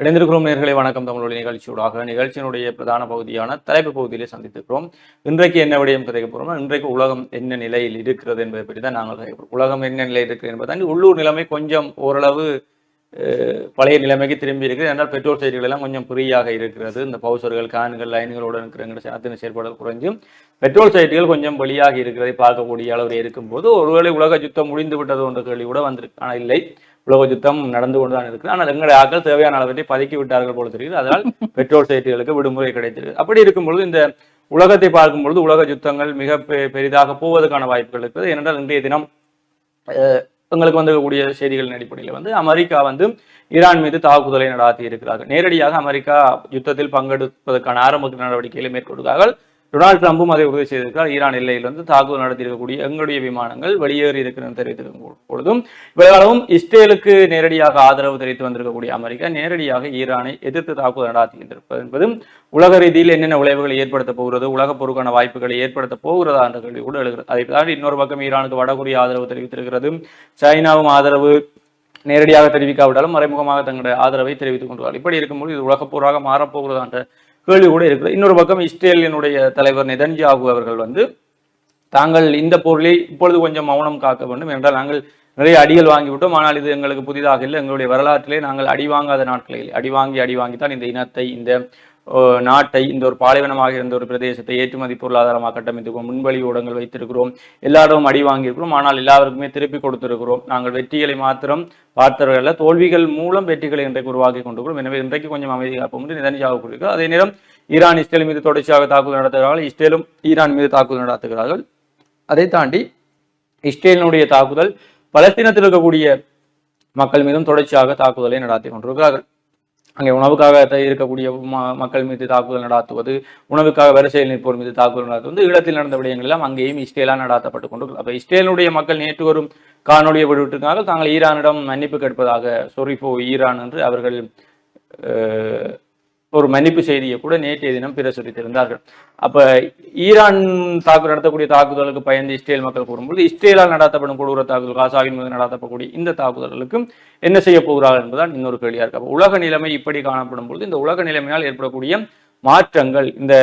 இணைந்திருக்கிறோம் நேர்களை. வணக்கம். தமிழொலி நிகழ்ச்சியூடாக. நிகழ்ச்சியினுடைய பிரதான பகுதியான தலைப்பு பகுதியிலே சந்தித்திருக்கிறோம். இன்றைக்கு என்ன விடயம் கதைக்க போறோம்னா இன்றைக்கு உலகம் என்ன நிலையில் இருக்கிறது என்பதை பற்றி தான் நாங்கள் உலகம் என்ன நிலையில் இருக்கிறது என்பதை தாண்டி உள்ளூர் நிலைமை கொஞ்சம் ஓரளவு அஹ், பழைய நிலைமைக்கு திரும்பி இருக்குது. என்றால் பெட்ரோல் செய்திகள் எல்லாம் கொஞ்சம் ஃப்ரீயாக இருக்கிறது. இந்த பவுசர்கள் கான்கள் லைன்களோடு இருக்கிற சனத்தின் செயல்பாடு குறைஞ்சும். பெட்ரோல் சைட்டுகள் கொஞ்சம் வெளியாக இருக்கிறதை பார்க்கக்கூடிய அளவில் இருக்கும்போது ஒருவேளை உலக யுத்தம் முடிந்து விட்டது என்ற கேள்வி கூட வந்திருக்கு. ஆனால் இல்லை. உலக யுத்தம் நடந்து கொண்டு தான் இருக்குது. ஆனால் எங்களுடைய ஆட்கள் தேவையான அளவற்றை பதுக்கி விட்டார்கள் போல தெரியுது. அதனால் பெட்ரோல் சைட்டுகளுக்கு விடுமுறை கிடைத்திருக்கு அப்படி இருக்கும்பொழுது இந்த உலகத்தை பார்க்கும் பொழுது உலக யுத்தங்கள் மிக பெ- பெரிதாக போவதற்கான வாய்ப்புகள் இருக்குது. ஏனென்றால் இன்றைய தினம் அஹ், எங்களுக்கு வந்திருக்கக்கூடிய செய்திகளின் அடிப்படையில் வந்து அமெரிக்கா வந்து ஈரான் மீது தாக்குதலை நடாத்தி இருக்கிறார்கள் நேரடியாக அமெரிக்கா யுத்தத்தில் பங்கெடுப்பதற்கான ஆரம்ப நடவடிக்கைகளை மேற்கொள்கிறார்கள். டொனால்டு ட்ரம்பும் அதை உறுதி செய்திருக்கிறார். ஈரான் எல்லையில் வந்து தாக்குதல் நடத்தியிருக்கக்கூடிய எங்களுடைய விமானங்கள் வெளியேறி இருக்கிறது தெரிவித்திருக்கும் பொழுதும் இவ்வளவும் இஸ்ரேலுக்கு நேரடியாக ஆதரவு தெரிவித்து வந்திருக்கக்கூடிய அமெரிக்கா நேரடியாக ஈரானை எதிர்த்து தாக்குதல் நடாத்தியிருப்பது என்பதும் உலக ரீதியில் என்னென்ன விளைவுகளை ஏற்படுத்த போகிறது உலக பொருக்கான வாய்ப்புகளை ஏற்படுத்த போகிறதா என்ற கேள்வி கூட எழுகிறது. அதை தாண்டி இன்னொரு பக்கம் ஈரானுக்கு வடகொரியா ஆதரவு தெரிவித்திருக்கிறது சைனாவும் ஆதரவு நேரடியாக தெரிவிக்காவிட்டாலும் மறைமுகமாக தங்களுடைய ஆதரவை தெரிவித்துக் கொண்டுள்ளார். இப்படி இருக்கும்போது இது உலகப்போராக மாறப்போகிறதா என்ற கேள்வி கூட இருக்குது. இன்னொரு பக்கம் இஸ்ரேலினுடைய தலைவர் நெதன்ஜாகு அவர்கள் வந்து தாங்கள் இந்த போரிலே இப்பொழுது கொஞ்சம் மௌனம் காக்க வேண்டும் என்றால் நாங்கள் நிறைய அடிகள் வாங்கிவிட்டோம். ஆனால் இது எங்களுக்கு புதிதாக இல்லை. எங்களுடைய வரலாற்றிலே நாங்கள் அடி வாங்காத நாட்களில் அடி வாங்கி அடி வாங்கித்தான் இந்த இனத்தை இந்த நாட்டை இந்த ஒரு பாலைவனமாக இருந்த ஒரு பிரதேசத்தை ஏற்றுமதி பொருளாதாரமாக கட்டமைத்துக்கிறோம் முன்வழி ஊடகங்கள் வைத்திருக்கிறோம். எல்லாரும் அடி வாங்கியிருக்கிறோம். ஆனால் எல்லாருக்குமே திருப்பி கொடுத்திருக்கிறோம். நாங்கள் வெற்றிகளை மாத்திரம் பார்த்தவர்கள் தோல்விகள் மூலம் வெற்றிகளை இன்றைக்கு உருவாக்கி கொண்டிருக்கிறோம். எனவே இன்றைக்கு கொஞ்சம் அமைதி காப்போம் என்று நிதனியாக கூறுகிறார் அதே நேரம் ஈரான் இஸ்ரேல் மீது தொடர்ச்சியாக தாக்குதல் நடத்துகிறார்கள். இஸ்ரேலும் ஈரான் மீது தாக்குதல் நடத்துகிறார்கள். அதை தாண்டி இஸ்ரேலினுடைய தாக்குதல் பலஸ்தீனத்தில் இருக்கக்கூடிய மக்கள் மீதும் தொடர்ச்சியாக தாக்குதலை நடத்தி கொண்டிருக்கிறார்கள். அங்கே உணவுக்காக த- இருக்கக்கூடிய மக்கள் மீது தாக்குதல் நடாத்துவது உணவுக்காக வரிசையில் நிற்போர் மீது தாக்குதல் நடத்துவது ஈழத்தில் நடந்த விடயங்கள் எல்லாம் அங்கேயும் இஸ்ரேலால் நடாத்தப்பட்டு கொண்டு அப்ப இஸ்ரேலுடைய மக்கள் நேற்று வரும் காணொலியை விடுவிட்டிருக்காங்க தாங்கள் ஈரானிடம் மன்னிப்பு கேட்பதாக சொரிஃபோ ஈரான் என்று அவர்கள் ஒரு மன்னிப்பு செய்தியை கூட நேற்றைய தினம் பிரசுரித்திருந்தார்கள் அப்ப ஈரான் தாக்கு நடத்தக்கூடிய தாக்குதலுக்கு பயந்து இஸ்ரேல் மக்கள் கூறும்போது இஸ்ரேலால் நடத்தப்படும் கொடூர தாக்குதல் காசாவின் மீது நடத்தப்படக்கூடிய இந்த தாக்குதல்களுக்கும் என்ன செய்ய போகிறார்கள் என்பதுதான் இன்னொரு கேள்வியா இருக்கு. அப்ப உலக நிலைமை இப்படி காணப்படும் பொழுது இந்த உலக நிலைமையால் ஏற்படக்கூடிய மாற்றங்கள் இந்த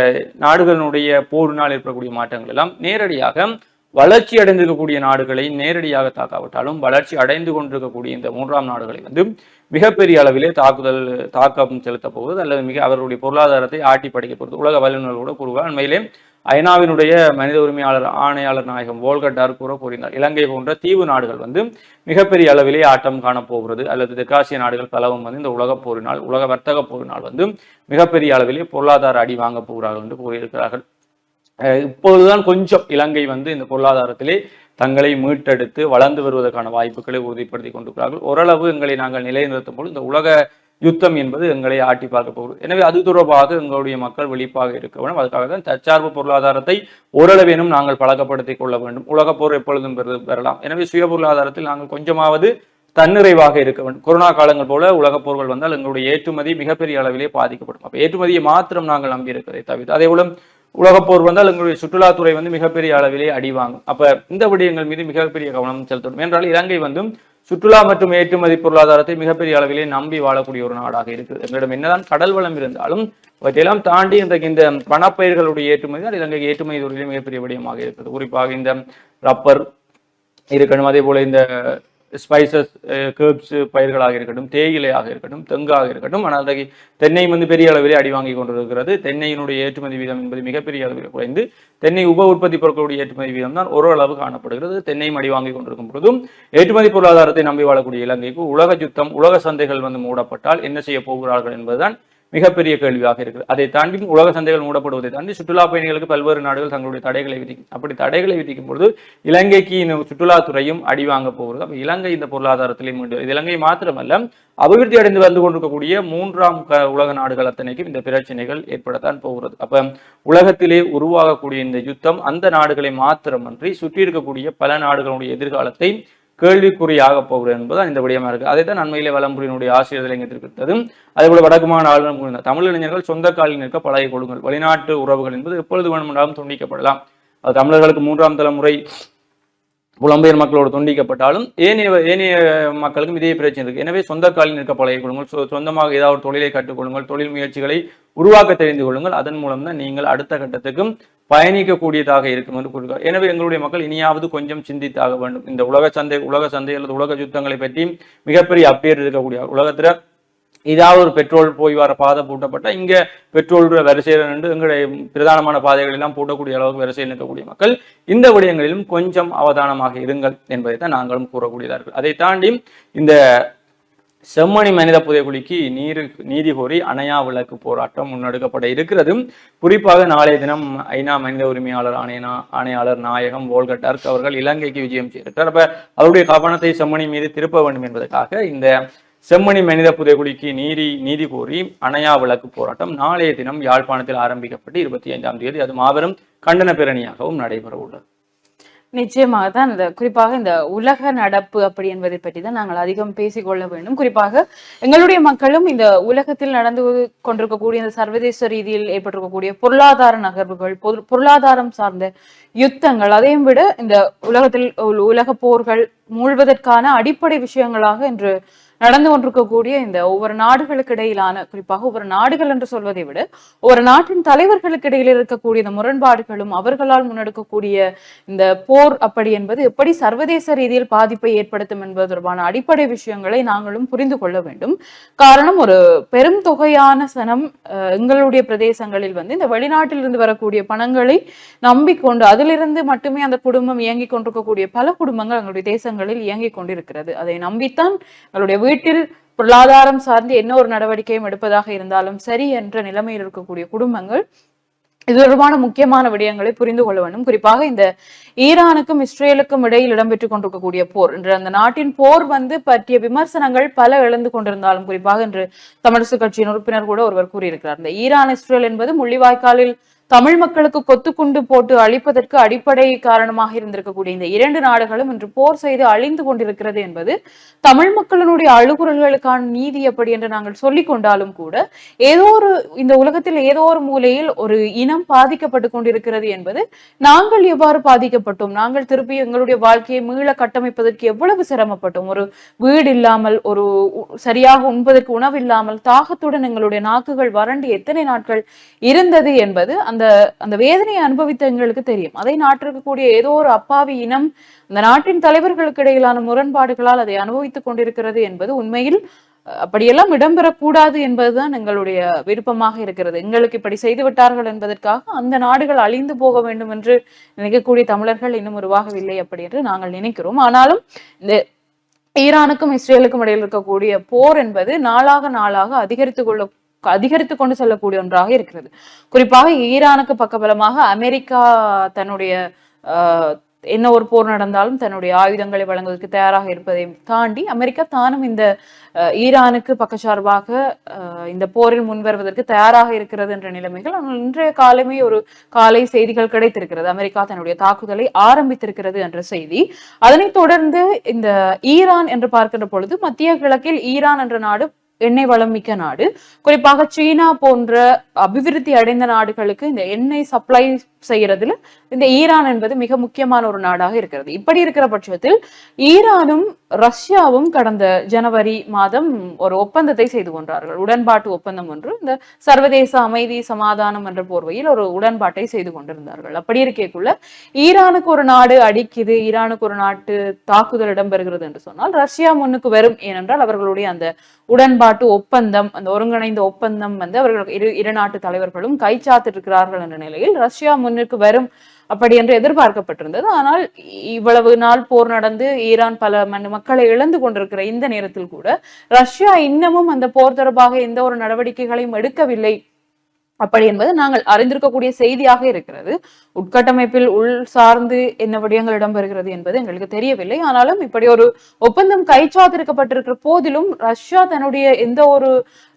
நாடுகளினுடைய போரினால் ஏற்படக்கூடிய மாற்றங்கள் எல்லாம் நேரடியாக வளர்ச்சி அடைந்திருக்கக்கூடிய நாடுகளை நேரடியாக தாக்காவிட்டாலும் வளர்ச்சி அடைந்து கொண்டிருக்கக்கூடிய இந்த மூன்றாம் நாடுகளை வந்து மிகப்பெரிய அளவிலே தாக்குதல் தாக்கம் செலுத்தப் போவது அல்லது மிக அவர்களுடைய பொருளாதாரத்தை ஆட்டி படைக்க போகிறது உலக வல்லுநர்களோட கூறுவார் உண்மையிலே ஐநாவினுடைய மனித உரிமையாளர் ஆணையாளர் நாயகம் வோல்கட்டார் கூற கூறினார். இலங்கை போன்ற தீவு நாடுகள் வந்து மிகப்பெரிய அளவிலே ஆட்டம் காணப்போகிறது அல்லது தெற்காசிய நாடுகள் பலவும் வந்து இந்த உலகப் போரினால் உலக வர்த்தக போரினால் வந்து மிகப்பெரிய அளவிலே பொருளாதார அடி வாங்கப் போகிறார்கள் என்று கூறியிருக்கிறார்கள். இப்பொழுதுதான் கொஞ்சம் இலங்கை வந்து இந்த பொருளாதாரத்திலே தங்களை மீட்டெடுத்து வளர்ந்து வருவதற்கான வாய்ப்புகளை உறுதிப்படுத்தி கொண்டிருக்கிறார்கள். ஓரளவு எங்களை நாங்கள் நிலைநிறுத்தும் போது இந்த உலக யுத்தம் என்பது எங்களை ஆட்டி பார்க்க போகிறது எனவே அது தொடர்பாக எங்களுடைய மக்கள் விழிப்பாக இருக்க வேண்டும். அதுக்காக தான் தற்சார்பு பொருளாதாரத்தை ஓரளவேனும் நாங்கள் பழக்கப்படுத்திக் கொள்ள வேண்டும். உலகப் போர் எப்பொழுதும் பெறலாம். எனவே சுய பொருளாதாரத்தில் நாங்கள் கொஞ்சமாவது தன்னிறைவாக இருக்க வேண்டும். கொரோனா காலங்கள் போல உலகப் போர்கள் வந்தால் எங்களுடைய ஏற்றுமதி மிகப்பெரிய அளவிலே பாதிக்கப்படும். அப்ப ஏற்றுமதியை மாத்திரம் நாங்கள் நம்பி இருக்கிறதை தவிர்த்து அதே போல உலகப்போர் வந்தால் எங்களுடைய சுற்றுலாத்துறை வந்து மிகப்பெரிய அளவிலே அடிவாங்கும் அப்ப இந்த விடயங்கள் மீது மிகப்பெரிய கவனம் செலுத்தணும். என்றால் இலங்கை வந்து சுற்றுலா மற்றும் ஏற்றுமதி பொருளாதாரத்தை மிகப்பெரிய அளவிலே நம்பி வாழக்கூடிய ஒரு நாடாக இருக்குது. எங்களிடம் என்னதான் கடல் வளம் இருந்தாலும் இவற்றையெல்லாம் தாண்டி இன்றைக்கு இந்த பணப்பயிர்களுடைய ஏற்றுமதி தான் இலங்கை ஏற்றுமதி துறையிலே மிகப்பெரிய விடயமாக இருக்குது. குறிப்பாக இந்த ரப்பர் இருக்கணும் அதே போல இந்த ஸ்பைசஸ் கேர்ப்ஸ் uh, பயிர்களாக இருக்கட்டும் தேயிலையாக இருக்கட்டும் தெங்காக இருக்கட்டும் ஆனால் அன்றைக்கு தென்னை வந்து பெரிய அளவிலே அடி வாங்கி கொண்டிருக்கிறது. தென்னையினுடைய ஏற்றுமதி வீதம் என்பது மிகப்பெரிய அளவில் குறைந்து தென்னை உப உற்பத்தி பொருட்களுடைய ஏற்றுமதி வீதம் தான் ஓரளவு காணப்படுகிறது. தென்னையும் அடி வாங்கி கொண்டிருக்கும் பொழுதும் ஏற்றுமதி பொருளாதாரத்தை நம்பி வாழக்கூடிய இலங்கைக்கு உலக யுத்தம் உலக சந்தைகள் வந்து மூடப்பட்டால் என்ன செய்ய போகிறார்கள் என்பதுதான் மிகப்பெரிய கேள்வியாக இருக்குது. அதை தாண்டி உலக சந்தைகள் மூடப்படுவதை தாண்டி சுற்றுலா பயணிகளுக்கு பல்வேறு நாடுகள் தங்களுடைய தடைகளை விதிக்கும் அப்படி தடைகளை விதிக்கும் பொழுது இலங்கைக்கு இந்த சுற்றுலாத்துறையும் அடி வாங்க போகிறது. அப்போ இலங்கை இந்த பொருளாதாரத்திலையும் மீண்டு இது இலங்கை மாத்திரமல்ல அபிவிருத்தி அடைந்து வந்து கொண்டிருக்கக்கூடிய மூன்றாம் உலக நாடுகள் அத்தனைக்கும் இந்த பிரச்சனைகள் ஏற்படத்தான் போகிறது. அப்ப உலகத்திலே உருவாகக்கூடிய இந்த யுத்தம் அந்த நாடுகளை மாத்திரமன்றி சுற்றி இருக்கக்கூடிய பல நாடுகளுடைய எதிர்காலத்தை கேள்விக்குறியாக போகிறது என்பது இந்த விடயமா இருக்கு. அதை தான் நன்மையிலே வலம்புரியினுடைய ஆசிரியர் இங்கே தெரிவித்ததும் அதே போல வடக்குமான ஆளுநர் கூறினார். தமிழ் இளைஞர்கள் சொந்த காலில் நிற்க பழகி கொடுங்கள் வெளிநாட்டு உறவுகள் என்பது எப்பொழுது வேணுமென்றாலும் துண்டிக்கப்படலாம். அது தமிழர்களுக்கு மூன்றாம் தலைமுறை புலம்பெயர் மக்களோடு துண்டிக்கப்பட்டாலும் ஏனைய ஏனைய மக்களுக்கும் இதே பிரச்சனை இருக்கு. எனவே சொந்த காலில் நிற்க பழகிக் கொள்ளுங்கள். சொ- சொந்தமாக ஏதாவது ஒரு தொழிலை கற்றுக்கொள்ளுங்கள் தொழில் முயற்சிகளை உருவாக்க தெரிந்து கொள்ளுங்கள். அதன் மூலம் தான் நீங்கள் அடுத்த கட்டத்துக்கும் பயணிக்கக்கூடியதாக இருக்கும் என்று கூறுகிறார். எனவே எங்களுடைய மக்கள் இனியாவது கொஞ்சம் சிந்தித்தாக வேண்டும். இந்த உலக சந்தை உலக சந்தை அல்லது உலக யுத்தங்களை பற்றி மிகப்பெரிய அப்டேட் இருக்கக்கூடிய உலகத்துல ஏதாவது ஒரு பெட்ரோல் போய் வர பாதை பூட்டப்பட்ட இங்க பெட்ரோல் வரிசையில் நின்று எங்களுடைய பிரதானமான பாதைகள் எல்லாம் பூட்டக்கூடிய அளவுக்கு வரிசையில் நிற்கக்கூடிய மக்கள் இந்த விடயங்களிலும் கொஞ்சம் அவதானமாக இருங்கள் என்பதை தான் நாங்களும் கூறக்கூடியதாக இருக்கு. அதை தாண்டி இந்த செம்மணி மனித புதைக்குழிக்கு நீரு நீதி கோரி அணையா விளக்கு போராட்டம் முன்னெடுக்கப்பட இருக்கிறது. குறிப்பாக நாளைய தினம் ஐநா மனித உரிமையாளர் ஆணையனா ஆணையாளர் நாயகம் வோல்கட்டார்க் அவர்கள் இலங்கைக்கு விஜயம் செய்திருக்கிறார். அப்ப அவருடைய கவனத்தை செம்மணி மீது திருப்ப வேண்டும் என்பதற்காக இந்த செம்மணி மனித புதைக்குழிக்கு நீதி நீதி கோரி அணையா விளக்கு போராட்டம் நாளைய தினம் யாழ்ப்பாணத்தில் ஆரம்பிக்கப்பட்டு இருபத்தி ஐந்தாம் தேதி அது மாபெரும் கண்டன பேரணியாகவும் நடைபெற உள்ளது நிச்சயமாக தான் இந்த குறிப்பாக இந்த உலக நடப்பு அப்படி என்பதை பற்றி தான் நாங்கள் அதிகம் பேசிக்கொள்ள வேண்டும். குறிப்பாக எங்களுடைய மக்களும் இந்த உலகத்தில் நடந்து கொண்டிருக்கக்கூடிய இந்த சர்வதேச ரீதியில் ஏற்பட்டிருக்கக்கூடிய பொருளாதார நகர்வுகள் பொருளாதாரம் சார்ந்த யுத்தங்கள் அதையும் விட இந்த உலகத்தில் உள்ள உலக போர்கள் மூழ்வதற்கான அடிப்படை விஷயங்களாக இன்று நடந்து கொண்டிருக்கக்கூடிய இந்த ஒவ்வொரு நாடுகளுக்கு இடையிலான குறிப்பாக ஒவ்வொரு நாடுகள் என்று சொல்வதை விட ஒரு நாட்டின் தலைவர்களுக்கு இடையில் இருக்கக்கூடிய இந்த முரண்பாடுகளும் அவர்களால் முன்னெடுக்கக்கூடிய இந்த போர் அப்படி என்பது எப்படி சர்வதேச ரீதியில் பாதிப்பை ஏற்படுத்தும் என்பது தொடர்பான அடிப்படை விஷயங்களை நாங்களும் புரிந்து கொள்ள வேண்டும். காரணம் ஒரு பெரும் தொகையான சனம் எங்களுடைய பிரதேசங்களில் வந்து இந்த வெளிநாட்டிலிருந்து வரக்கூடிய பணங்களை நம்பிக்கொண்டு அதிலிருந்து மட்டுமே அந்த குடும்பம் இயங்கிக் கொண்டிருக்கக்கூடிய பல குடும்பங்கள் எங்களுடைய தேசங்களில் இயங்கிக் கொண்டிருக்கிறது. அதை நம்பித்தான் எங்களுடைய வீட்டில் பொருளாதாரம் சார்ந்து என்ன ஒரு நடவடிக்கையும் எடுப்பதாக இருந்தாலும் சரி என்ற நிலைமையில் இருக்கக்கூடிய குடும்பங்கள் இது தொடர்பான முக்கியமான விடயங்களை புரிந்து கொள்ள வேண்டும். குறிப்பாக இந்த ஈரானுக்கும் இஸ்ரேலுக்கும் இடையில் இடம்பெற்றுக் கொண்டிருக்கக்கூடிய போர். இன்று அந்த நாட்டின் போர் வந்து பற்றிய விமர்சனங்கள் பல எழுந்து கொண்டிருந்தாலும் குறிப்பாக இன்று தமிழரசு கட்சியின் உறுப்பினர் கூட ஒருவர் கூறியிருக்கிறார். இந்த ஈரான் இஸ்ரேல் என்பது முள்ளிவாய்க்காலில் தமிழ் மக்களுக்கு கொத்துக்குண்டு போட்டு அழிப்பதற்கு அடிப்படை காரணமாக இருந்திருக்கக்கூடிய இந்த இரண்டு நாடுகளும் இன்று போர் செய்து அழிந்து கொண்டிருக்கிறது என்பது தமிழ் மக்களினுடைய அழுகுறல்களுக்கான நீதி எப்படி என்று நாங்கள் சொல்லிக் கொண்டாலும் கூட ஏதோ ஒரு இந்த உலகத்தில் ஏதோ ஒரு மூலையில் ஒரு இனம் பாதிக்கப்பட்டு கொண்டிருக்கிறது என்பது நாங்கள் எவ்வாறு பாதிக்கப்பட்டோம்? நாங்கள் திருப்பி எங்களுடைய வாழ்க்கையை மீள கட்டமைப்பதற்கு எவ்வளவு சிரமப்பட்டோம்? ஒரு வீடு இல்லாமல் ஒரு உ- சரியாக உண்பதற்கு உணவு இல்லாமல் தாகத்துடன் எங்களுடைய நாக்குகள் வறண்டு எத்தனை நாட்கள் இருந்தது என்பது அந்த அந்த அந்த வேதனையை அனுபவித்த எங்களுக்கு தெரியும். அதை நாட்டிற்கக்கூடிய ஏதோ ஒரு அப்பாவி இனம் அந்த நாட்டின் தலைவர்களுக்கு இடையிலான முரண்பாடுகளால் அதை அனுபவித்துக் கொண்டிருக்கிறது என்பது உண்மையில் அப்படியெல்லாம் இடம்பெறக்கூடாது என்பதுதான் எங்களுடைய விருப்பமாக இருக்கிறது. எங்களுக்கு இப்படி செய்து விட்டார்கள் என்பதற்காக அந்த நாடுகள் அழிந்து போக வேண்டும் என்று நினைக்கக்கூடிய தமிழர்கள் இன்னும் உருவாகவில்லை அப்படி என்று நாங்கள் நினைக்கிறோம். ஆனாலும் இந்த ஈரானுக்கும் இஸ்ரேலுக்கும் இடையில் இருக்கக்கூடிய போர் என்பது நாளாக நாளாக அதிகரித்து கொள்ள அதிகரித்து கொண்டு செல்லக்கூடிய ஒன்றாக இருக்கிறது. குறிப்பாக ஈரானுக்கு பக்கபலமாக அமெரிக்கா தன்னுடைய என்ன ஒரு போர் நடந்தாலும் தன்னுடைய ஆயுதங்களை வழங்குவதற்கு தயாராக இருப்பதை தாண்டி அமெரிக்கா தானும் இந்த ஈரானுக்கு பக்கச்சார்பாக இந்த போரில் முன்வருவதற்கு தயாராக இருக்கிறது என்ற நிலைமைகள் ஆனால் இன்றைய காலமே ஒரு காலை செய்திகள் கிடைத்திருக்கிறது. அமெரிக்கா தன்னுடைய தாக்குதலை ஆரம்பித்திருக்கிறது என்ற செய்தி. அதனைத் தொடர்ந்து இந்த ஈரான் என்று பார்க்கின்ற பொழுது மத்திய கிழக்கில் ஈரான் என்ற நாடு எண்ணெய் வளம் மிக்க நாடு. குறிப்பாக சீனா போன்ற அபிவிருத்தி அடைந்த நாடுகளுக்கு இந்த எண்ணெய் சப்ளை செய்யறதுல இந்த ஈரான் என்பது மிக முக்கியமான ஒரு நாடாக இருக்கிறது. இப்படி இருக்கிற பட்சத்தில் ஈரானும் ரஷ்யாவும் கடந்த ஜனவரி மாதம் ஒரு ஒப்பந்தத்தை செய்து கொண்டார்கள். உடன்பாட்டு ஒப்பந்தம் ஒன்று. இந்த சர்வதேச அமைதி சமாதானம் என்ற போர்வையில் ஒரு உடன்பாட்டை செய்து கொண்டிருந்தார்கள். அப்படி இருக்கக்குள்ள ஈரானுக்கு ஒரு நாடு அடிக்குது ஈரானுக்கு ஒரு நாட்டு தாக்குதல் இடம்பெறுகிறது என்று சொன்னால் ரஷ்யா முன்னுக்கு வரும். ஏனென்றால் அவர்களுடைய அந்த உடன்பாடு உடன்பாட்டு ஒப்பந்தம் அந்த ஒருங்கிணைந்த ஒப்பந்தம் வந்து அவர்கள் இரு இரு நாட்டு தலைவர்களும் கைச்சாத்திருக்கிறார்கள் என்ற நிலையில் ரஷ்யா முன்னுக்கு வரும் அப்படி என்று எதிர்பார்க்கப்பட்டிருந்தது. ஆனால் இவ்வளவு நாள் போர் நடந்து ஈரான் பல மக்களை இழந்து கொண்டிருக்கிற இந்த நேரத்தில் கூட ரஷ்யா இன்னமும் அந்த போர் தொடர்பாக எந்த ஒரு நடவடிக்கைகளையும் எடுக்கவில்லை. அப்படி என்பது நாங்கள் அறிந்திருக்கக்கூடிய செய்தியாக இருக்கிறது. உட்கட்டமைப்பில் உள் சார்ந்து என்ன விடயங்கள் இடம்பெறுகிறது என்பது எங்களுக்கு தெரியவில்லை. ஆனாலும் இப்படி ஒரு ஒப்பந்தம் கைச்சாத்திருக்கப்பட்டிருக்கிற போதிலும் ரஷ்யா தன்னுடைய எந்த ஒரு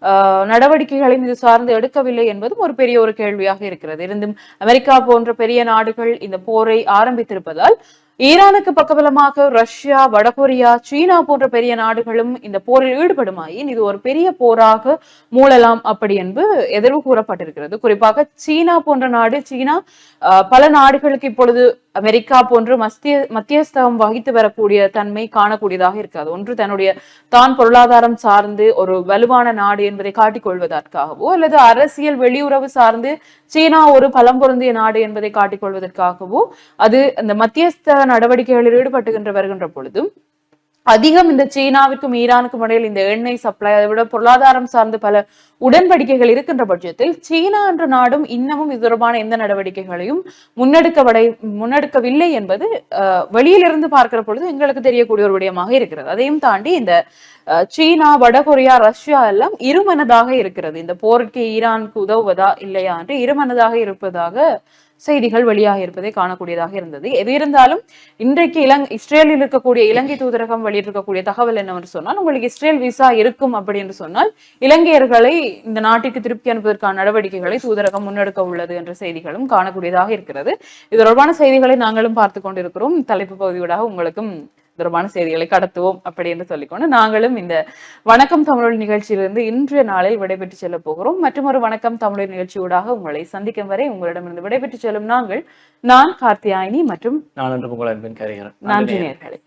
ஆஹ், நடவடிக்கைகளையும் இது சார்ந்து எடுக்கவில்லை என்பதும் ஒரு பெரிய ஒரு கேள்வியாக இருக்கிறது. இருந்தும் அமெரிக்கா போன்ற பெரிய நாடுகள் இந்த போரை ஆரம்பித்திருப்பதால் ஈரானுக்கு பக்கபலமாக ரஷ்யா வடகொரியா சீனா போன்ற பெரிய நாடுகளும் இந்த போரில் ஈடுபடுமாயின் இது ஒரு பெரிய போராக மூழலாம் அப்படி என்று எதிர்வு கூறப்பட்டிருக்கிறது. குறிப்பாக சீனா போன்ற நாடு சீனா பல நாடுகளுக்கு இப்பொழுது அமெரிக்கா போன்று மத்திய மத்தியஸ்தம் வகித்து வரக்கூடிய தன்மை காணக்கூடியதாக இருக்காது ஒன்று தன்னுடைய தான் பொருளாதாரம் சார்ந்து ஒரு வலுவான நாடு என்பதை காட்டிக் கொள்வதற்காகவோ அல்லது அரசியல் வெளியுறவு சார்ந்து சீனா ஒரு பலம் பொருந்திய நாடு என்பதை காட்டிக் கொள்வதற்காகவோ அது அந்த மத்தியஸ்த நடவடிக்கைகளில் ஈடுபட்டுகின்ற வருகின்ற பொழுதும் அதிகம் இந்த சீனாவிற்கும் ஈரானுக்கும் இடையில் இந்த எண்ணெய் சப்ளை அதை விட பொருளாதாரம் சார்ந்து பல உடன்படிக்கைகள் இருக்கின்ற பட்சத்தில் சீனா என்ற நாடும் இன்னமும் இது தொடர்பான எந்த நடவடிக்கைகளையும் முன்னெடுக்கவிடை முன்னெடுக்கவில்லை என்பது அஹ், வெளியிலிருந்து பார்க்கிற பொழுது எங்களுக்கு தெரியக்கூடிய ஒரு விடயமாக இருக்கிறது. அதையும் தாண்டி இந்த சீனா வடகொரியா ரஷ்யா எல்லாம் இருமனதாக இருக்கிறது. இந்த போருக்கு ஈரானுக்கு உதவுவதா இல்லையா என்று இருமனதாக இருப்பதாக செய்திகள் வெளியாக இருப்பதை காணக்கூடியதாக இருந்தது. எது இருந்தாலும் இன்றைக்கு இலங் இஸ்ரேலில் இருக்கக்கூடிய இலங்கை தூதரகம் வெளியிட்டிருக்கக்கூடிய தகவல் என்னவென்று சொன்னால் உங்களுக்கு இஸ்ரேல் விசா இருக்கும் அப்படி என்று சொன்னால் இலங்கையர்களை இந்த நாட்டிற்கு திருப்பி அனுப்புவதற்கான நடவடிக்கைகளை தூதரகம் முன்னெடுக்க உள்ளது என்ற செய்திகளும் காணக்கூடியதாக இருக்கிறது. இது தொடர்பான செய்திகளை நாங்களும் பார்த்து கொண்டிருக்கிறோம். தலைப்பு பகுதியூடாக உங்களுக்கும் தொடர்பான செய்திகளை கடத்துவோம் அப்படி என்று சொல்லிக்கொண்டு நாங்களும் இந்த வணக்கம் தமிழ் நிகழ்ச்சியிலிருந்து இன்றைய நாளில் விடைபெற்று செல்ல போகிறோம். மற்றும் ஒரு வணக்கம் தமிழ் நிகழ்ச்சியூடாக உங்களை சந்திக்கும் வரை உங்களிடமிருந்து விடைபெற்று செல்லும் நாங்கள் நான் கார்த்தியாயினி மற்றும் நான் நன்றி. நேர்களே